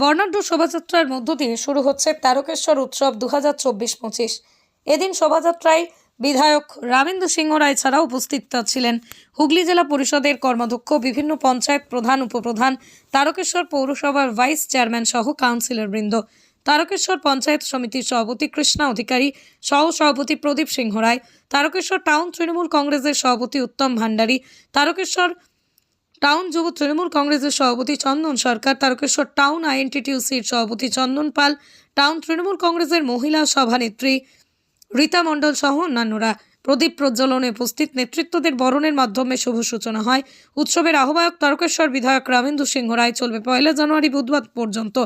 বর্ণাঢ্য শোভাযাত্রার মধ্য দিয়ে শুরু হচ্ছে তারকেশ্বর উৎসব দু হাজার চব্বিশ পঁচিশ। এদিন শোভাযাত্রায় বিধায়ক রামেন্দ্র সিংহ রায় ছাড়াও উপস্থিত ছিলেন হুগলি জেলা পরিষদের কর্মাধ্যক্ষ, বিভিন্ন পঞ্চায়েত প্রধান, উপপ্রধান, তারকেশ্বর পৌরসভার ভাইস চেয়ারম্যান সহ কাউন্সিলর বৃন্দ তারকেশ্বর পঞ্চায়েত সমিতির সভাপতি কৃষ্ণা অধিকারী সহ সভাপতি প্রদীপ সিংহ রায়, তারকেশ্বর টাউন তৃণমূল কংগ্রেসের সভাপতি উত্তম ভান্ডারী, তারকেশ্বর টাউন যুব তৃণমূল কংগ্রেসের সভাপতি চন্দন সরকার, তারকেশ্বর টাউন আইএনটিটিউসির সভাপতি চন্দন পাল, টাউন তৃণমূল কংগ্রেসের মহিলা সভানেত্রী রীতা মণ্ডল সহ অন্যান্যরা। প্রদীপ প্রজ্বলনে উপস্থিত নেতৃত্বদের বরণের মাধ্যমে শুভ সূচনা হয়। উৎসবের আহ্বায়ক তারকেশ্বর বিধায়ক রামেন্দু সিংহ রায় চলবে পয়লা জানুয়ারি বুধবার পর্যন্ত।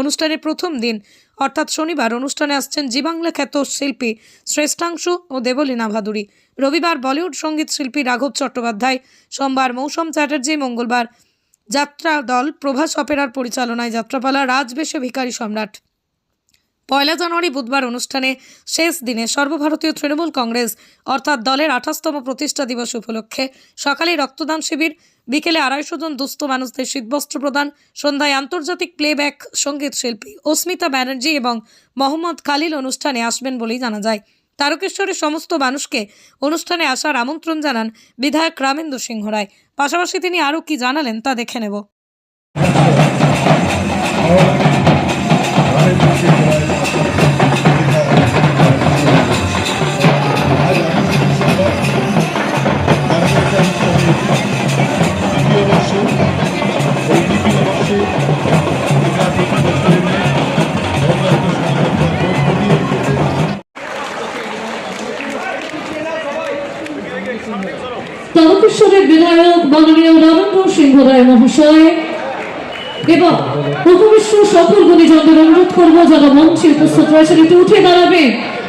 অনুষ্ঠানের প্রথম দিন, অর্থাৎ শনিবার, অনুষ্ঠানে আসছেন জি বাংলা খ্যাত শিল্পী শ্রেষ্ঠাংশু ও দেবলীনা ভাদুরী। রবিবার বলিউড সংগীত শিল্পী রাঘব চট্টোপাধ্যায়, সোমবার মৌসম চ্যাটার্জি, মঙ্গলবার যাত্রা দল, প্রভাস অপেরার পরিচালনায় যাত্রাপালা, রাজবেশে ভিখারি সম্রাট। পয়লা জানুয়ারি বুধবার অনুষ্ঠানে শেষ দিনে সর্বভারতীয় তৃণমূল কংগ্রেস, অর্থাৎ দলের আঠাশতম প্রতিষ্ঠা দিবস উপলক্ষে সকালে রক্তদান শিবির বিকেলে আড়াইশো জন দুস্থ মানুষদের শীতবস্ত্র প্রদান, সন্ধ্যায় আন্তর্জাতিক প্লেব্যাক সংগীত শিল্পী অস্মিতা ব্যানার্জি এবং মোহাম্মদ খালিল অনুষ্ঠানে আসবেন বলেই জানা যায়। তারকেশ্বরের সমস্ত মানুষকে অনুষ্ঠানে আসার আমন্ত্রণ জানান বিধায়ক রামেন্দ্র সিংহ রায়। পাশাপাশি তিনি আরও কি জানালেন তা দেখে নেব। তারকেশ্বরের বিধায়ক মাননীয় নরেন্দ্র সিংহ রায় মহাশয় এবং উপবিশ্ব সকল গুণীজনদের অনুরোধ করব যারা মঞ্চে উপস্থিত রয়েছেন। একটু উঠে দাঁড়াবে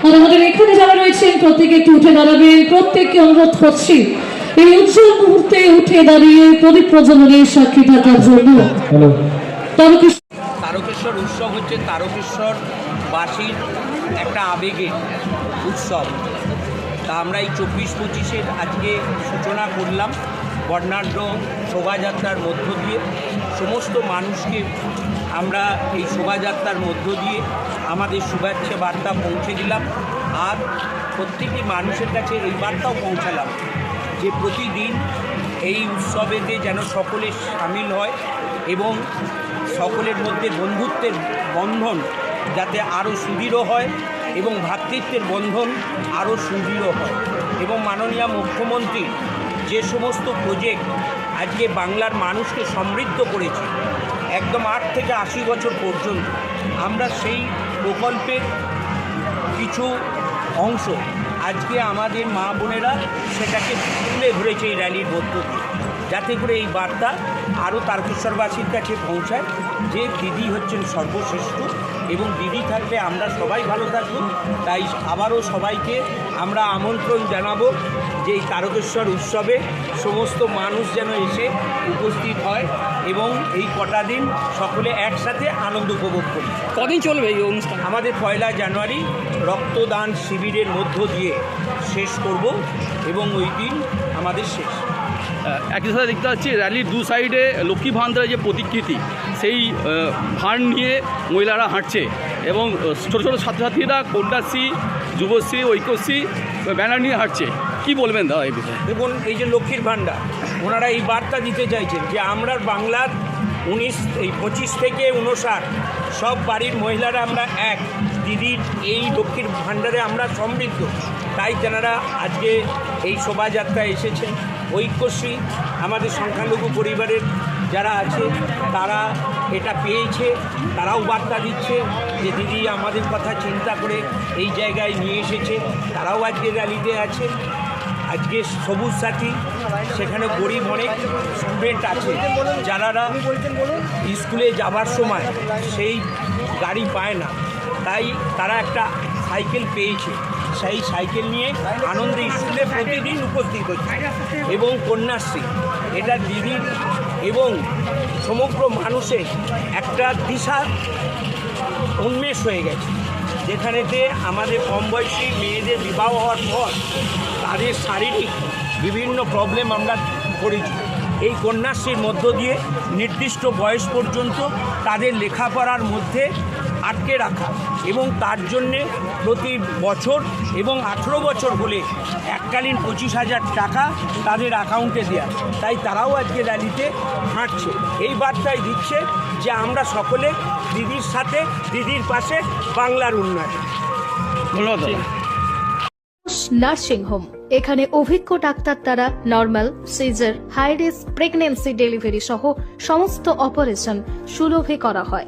আর আমাদের এখানে যারা রয়েছেন প্রত্যেকে একটু উঠে দাঁড়াবেন। প্রত্যেককে অনুরোধ করছি এই উজ্জ্বল মুহূর্তে উঠে দাঁড়িয়ে প্রদীপ প্রজ্বলনের সাক্ষী থাকার জন্য। তারকেশ্বর তারকেশ্বর উৎসব হচ্ছে তারকেশ্বর বাসীর একটা আবেগের উৎসব। তা আমরা এই চব্বিশ পঁচিশের আজকে সূচনা করলাম বর্ণাঢ্য শোভাযাত্রার মধ্য দিয়ে। সমস্ত মানুষকে আমরা এই শোভাযাত্রার মধ্য দিয়ে আমাদের শুভেচ্ছা বার্তা পৌঁছে দিলাম আর প্রত্যেকটি মানুষের কাছে এই বার্তাও পৌঁছালাম যে প্রতিদিন এই উৎসবেতে যেন সকলে সামিল হয় এবং সকলের মধ্যে বন্ধুত্বের বন্ধন যাতে আরও সুদৃঢ় হয়। এবং ভ্রাতৃত্বের বন্ধন আরও সুদৃঢ় হয়। এবং মাননীয় মুখ্যমন্ত্রী যে সমস্ত প্রজেক্ট আজকে বাংলার মানুষকে সমৃদ্ধ করেছে, একদম আট থেকে আশি বছর পর্যন্ত আমরা সেই প্রকল্পের কিছু অংশ আজকে আমাদের মা বোনেরা সেটাকে তুলে ধরেছে এই র্যালির মধ্য দিয়ে। যাতে করে এই বার্তা আরও তারকেশ্বরবাসীর কাছে পৌঁছায় যে দিদি হচ্ছেন সর্বশ্রেষ্ঠ এবং দিদি থাকলে আমরা সবাই ভালো থাকব। তাই আবারও সবাইকে আমরা আমন্ত্রণ জানাব যে এই তারকেশ্বর উৎসবে সমস্ত মানুষ যেন এসে উপস্থিত হয় এবং এই কটা দিন সকলে একসাথে আনন্দ উপভোগ করি। কদিন চলবে এই অনুষ্ঠান? আমাদের পয়লা জানুয়ারি রক্তদান শিবিরের মধ্য দিয়ে শেষ করব এবং ওই দিন আমাদের শেষ। একই সাথে দেখতে পাচ্ছি র্যালির দু সাইডে লক্ষ্মী ভান্ডারের যে প্রতিকৃতি সেই ভান নিয়ে মহিলারা হাঁটছে এবং ছোটো ছোট ছোট ছাত্রছাত্রীরা কন্যাশ্রী যুবশ্রী, ঐক্যশ্রী, ব্যানার নিয়ে হাঁটছে। কি বলবেন দাদা এই বিষয়ে? দেখুন, এই যে লক্ষ্মীর ভাণ্ডার, ওনারা এই বার্তা দিতে চাইছেন যে আমরা বাংলার উনিশ, এই পঁচিশ থেকে উনষাট, সব বাড়ির মহিলারা আমরা এক। দিদির এই লক্ষ্মীর ভাণ্ডারে আমরা সমৃদ্ধ। তাই তেনারা আজকে এই শোভাযাত্রায় এসেছেন। ঐক্যশ্রী, আমাদের সংখ্যালঘু পরিবারের যারা আছে, তারা এটা পেয়েছে, তারাও বার্তা দিচ্ছে যে দিদি আমাদের কথা চিন্তা করে এই জায়গায় নিয়ে এসেছে, তারাও আজকে র্যালিতে আছে। আজকে সবুজ সাথী, সেখানে গরিব অনেক স্টুডেন্ট আছে, যারা স্কুলে যাবার সময় সেই গাড়ি পায় না। তাই তারা একটা সাইকেল পেয়েছে। সেই সাইকেল নিয়ে আনন্দে স্কুলে প্রতিদিন উপস্থিত হচ্ছে। এবং কন্যাশ্রী, এটা দিদির এবং সমগ্র মানুষের একটা দিশা উন্মেষ হয়ে গেছে। যেখানেতে আমাদের কম বয়সী মেয়েদের বিবাহ হওয়ার পর তাদের শারীরিক বিভিন্ন প্রবলেম আমরা করেছি। এই কন্যাশ্রীর মধ্য দিয়ে নির্দিষ্ট বয়স পর্যন্ত তাদের লেখাপড়ার মধ্যে আটকে রাখা এবং তার জন্যে প্রতি বছর এবং আঠেরো বছর হলে এককালীন পঁচিশ হাজার টাকা তাদের অ্যাকাউন্টে দেওয়া তাই তারাও আজকে র্যালিতে হাঁটছে। এই বার্তায় দিচ্ছে যে আমরা সকলে দিদির সাথে দিদির পাশে বাংলার উন্নয়ন। ধন্যবাদ নার্সিং হোম এখানে অভিজ্ঞ ডাক্তার দ্বারা normal caesar high risk pregnancy delivery সহ সমস্ত অপারেশন সুলভে করা হয়।